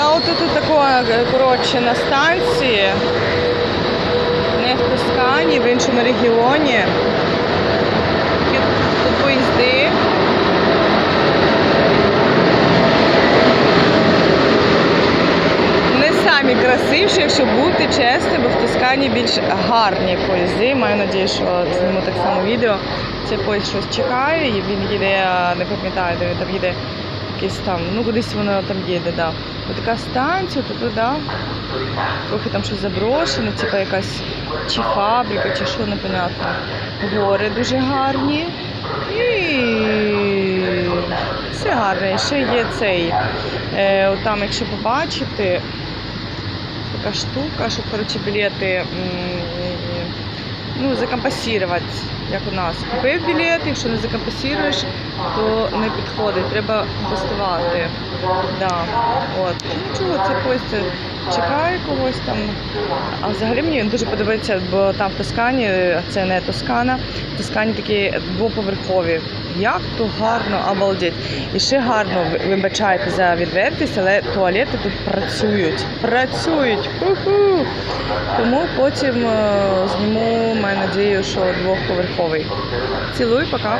Я от тут тако, коротше, на станції, не в Тоскані, в іншому регіоні. Тут поїзди. Не самі красивіші, якщо бути чесним, бо в Тоскані більш гарні поїзди. Маю надію, що зніму так само відео. Цей поїзд щось чекає, і він їде, не пам'ятаю, де він там їде якийсь там, ну кудись воно там їде, да. Ось така станція, то туди. Трохи там щось заброшене, типа якась чи фабрика, чи що, непонятно. Гори дуже гарні. І все гарне. Ще є цей. Е, там, якщо побачити, така штука, щоб коротше, білети м, ну, закомпасувати, як у нас. Купив білет, якщо не закомпасуєш, то не підходить, треба компостувати. Да. От. Нічого, це поїзд чекає когось там. А взагалі мені він дуже подобається, бо там в Тоскані, а це не Тоскана, в Тоскані такі двоповерхові. Як то гарно, обалдеть. І ще гарно, ви- вибачайте за відвертість, але туалети тут працюють. Працюють. Ху-ху. Тому потім е, зніму, маю надію, що двохповерховий. Цілую, пока.